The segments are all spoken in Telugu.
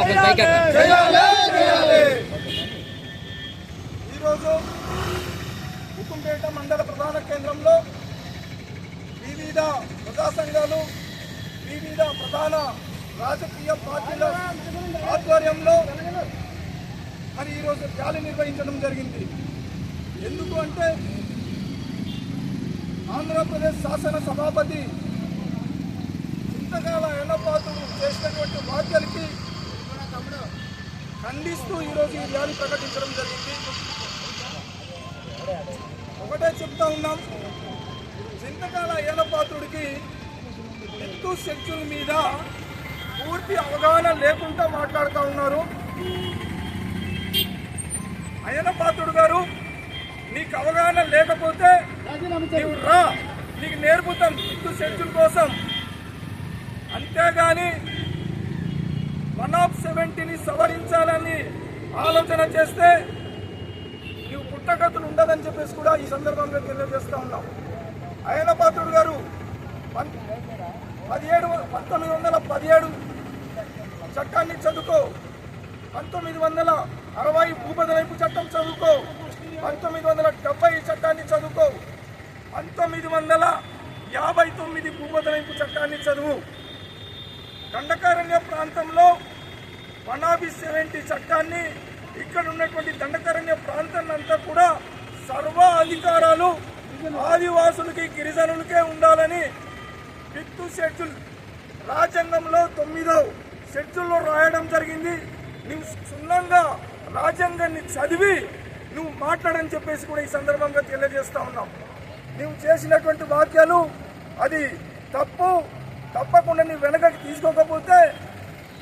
పైకి ఈరోజు ఉక్కుంపేట మండల ప్రధాన కేంద్రంలో వివిధ ప్రజా సంఘాలు వివిధ ప్రధాన రాజకీయ పార్టీల ఆధ్వర్యంలో మరి ఈరోజు ర్యాలీ నిర్వహించడం జరిగింది. ఎందుకు అంటే ఆంధ్రప్రదేశ్ శాసన సభాపతి చింతకాల ఎన్నపాతుడు చేసినటువంటి వ్యాఖ్యలకి ఖండిస్తూ ఈరోజు ఈ ర్యాలీ ప్రకటించడం జరిగింది. ఒకటే చెప్తా ఉన్నాం. చింతకాల ఏలపాత్రుడికి ఎత్తు శక్తుల మీద పూర్తి అవగాహన లేకుండా మాట్లాడుతూ ఉన్నారు. అయ్యనపాత్రుడు గారు నీకు అవగాహన లేకపోతే నీవు రా నీకు నేర్పుతాం. ఎత్తు శక్తుల కోసం. అంతేగాని సెవెంటీని సవరించాలని ఆలోచన చేస్తే నీవు పుట్టగతులు ఉండదని చెప్పేసి కూడా ఈ సందర్భంగా తెలియజేస్తా ఉన్నాం. అయనపాత్రుడు గారు పదిహేడు పంతొమ్మిది వందల పదిహేడు చట్టాన్ని చదువుకో పంతొమ్మిది వందల అరవై భూపదలైపు చట్టం చదువుకో పంతొమ్మిది వందల డెబ్బై చట్టాన్ని చదువుకో పంతొమ్మిది వందల యాభై తొమ్మిది భూపదలైపు చట్టాన్ని చదువు. దండకారణ్య ప్రాంతంలో వనాభి సెవెంటీ చట్టాన్ని ఇక్కడ ఉన్నటువంటి దండకరణ్య ప్రాంతాన్ని అంతా కూడా సర్వ అధికారాలు ఆదివాసులకి గిరిజనులకే ఉండాలని ఫిఫ్త్ షెడ్యూల్ రాజ్యాంగంలో తొమ్మిదో షెడ్యూల్లో రాయడం జరిగింది. నువ్వు క్షుణ్ణంగా రాజ్యాంగాన్ని చదివి నువ్వు మాట్లాడని చెప్పేసి కూడా ఈ సందర్భంగా తెలియజేస్తా ఉన్నాం. నువ్వు చేసినటువంటి వాక్యాలు అది తప్పు. తప్పకుండా నీ వెనకకి తీసుకోకపోతే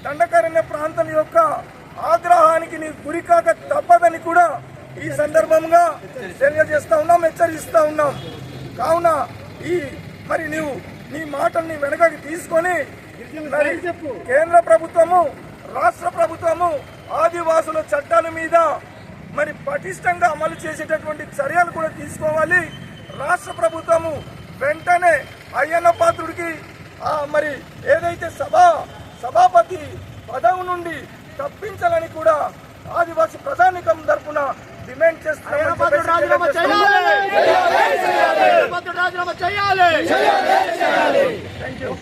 దండకరణ్య ప్రాంతం యొక్క ఆగ్రహానికి నీ గురికాక తప్పదని కూడా ఈ సందర్భంగా తెలియజేస్తా ఉన్నాం హెచ్చరిస్తా ఉన్నాం. కావున ఈ మరి నీవు నీ మాటల్ని వెనకకి తీసుకొని మరి కేంద్ర ప్రభుత్వము రాష్ట్ర ప్రభుత్వము ఆదివాసుల చట్టాల మీద మరి పటిష్టంగా అమలు చేసేటటువంటి చర్యలు కూడా తీసుకోవాలి. రాష్ట్ర ప్రభుత్వము వెంటనే అయ్యన్న పాత్రుడికి మరి ఏదైతే సభ సభాపతి పదవి నుండి తప్పించాలని కూడా ఆదివాసి ప్రజానికం తరపున డిమాండ్ చేస్తున్నామని